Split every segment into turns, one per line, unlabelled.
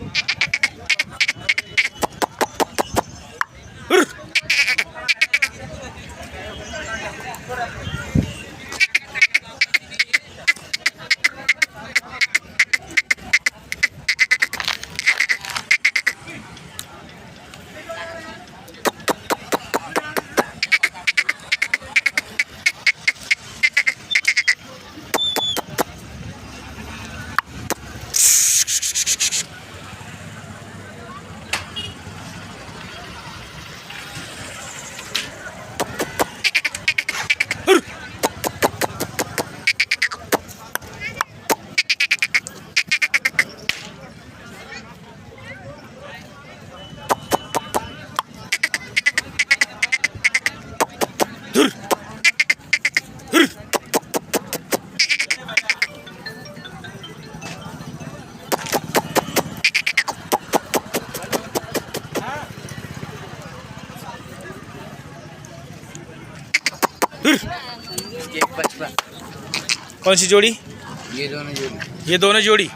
Thank you.
Kaun C जोड़ी?
ये दोनों जोड़ी।
ये दोनों जोड़ी।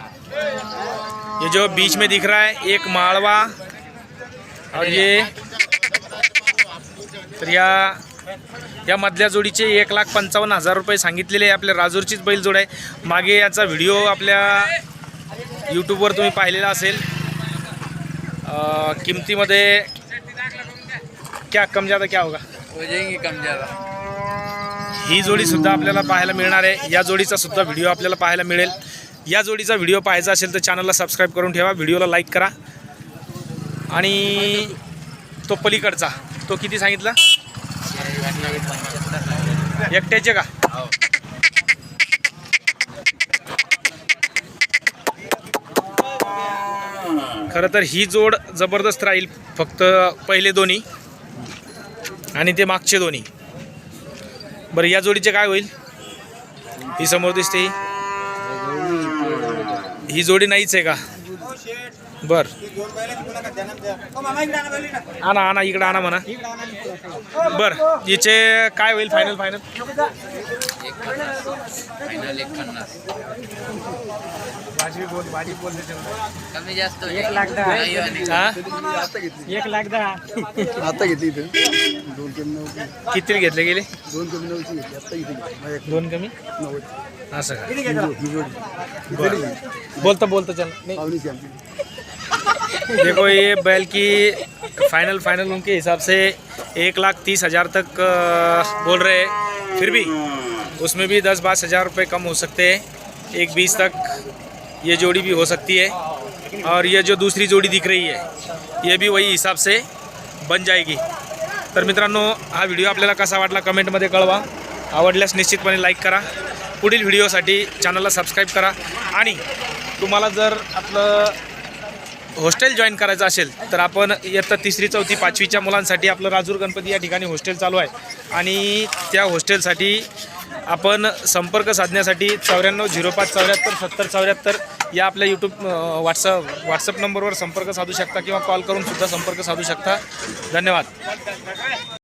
ये जो बीच में दिख रहा है एक माळवा और ये तर या या मधल्या जोडीचे एक लाख पंचावन्न हजार रुपये सांगितलेले आहे. आपल्या राजूरचीच बैलजोड आहे. मागे याचा व्हिडिओ आपल्या यूट्यूबवर तुम्ही पाहिलेला असेल. किमतीमध्ये क्या कम ज्यादा क्या होगा?
हो जाएंगे कम ज़्यादा।
ही जोडी सुद्धा आपल्याला पाहायला मिळणार आहे. या जोडीचा सुद्धा व्हिडिओ आपल्याला पाहायला मिळेल. या जोडीचा व्हिडिओ पाहायचा असेल तर चॅनलला सबस्क्राईब करून ठेवा. व्हिडिओला लाईक करा. आणि तो पलीकडचा. तो किती सांगितला? एकट्याचे का?
हो
खरं तर ही जोड जबरदस्त राहील फक्त पहिले दोन्ही आणि ते मागचे दोन्ही. बरं या जोडीचे काय होईल? ही समोर दिसते. ही ही जोडी नाहीच आहे का? बर. आणा आणा इकडं आणा म्हणा. बर हिचे काय होईल फायनल फायनल
फायनल एक पन्नास
भाजी बोल भाजी बोल
कमी जास्त एक लाख
हा
दहा.
आता घेतली दोन कमी नऊ
किती घेतले गेले?
दोन कमी नऊची घेतली. आता इथे घेतली.
दोन कमी?
नव्वद.
असं का?
जोड- जोडी
बरं. बोलता बोलता चल. नहीं.
पावणीची आमची.
देखो ये बैल की फाइनल फाइनल उनके हिसाब से एक लाख तीस हज़ार तक अ, बोल रहे हैं। फिर भी उसमें भी दस बाईस हज़ार रुपये कम हो सकते हैं। एक बीस तक ये जोड़ी भी हो सकती है। और ये जो दूसरी जोड़ी दिख रही है ये भी वही हिसाब से बन जाएगी। तर मित्रांनो हा व्हिडिओ आपल्याला कसा वाटला कमेंटमध्ये कळवा. आवडल्यास निश्चितपणे लाईक करा. पुढील व्हिडिओसाठी चॅनलला सबस्क्राईब करा. आणि तुम्हाला जर आपलं हॉस्टेल जॉईन करायचं असेल तर आपण इयत्ता तिसरी चौथी पाचवीच्या मुलांसाठी आपलं राजूर गणपती या ठिकाणी हॉस्टेल चालू आहे. आणि त्या हॉस्टेलसाठी आपण संपर्क साधण्यासाठी चौऱ्याण्णव झिरो पाच चौऱ्याहत्तर सत्तर चौऱ्याहत्तर या आपल्या यूट्यूब व्हॉट्सअप व्हॉट्सअप नंबरवर संपर्क साधू शकता किंवा कॉल करून सुद्धा संपर्क साधू शकता. धन्यवाद.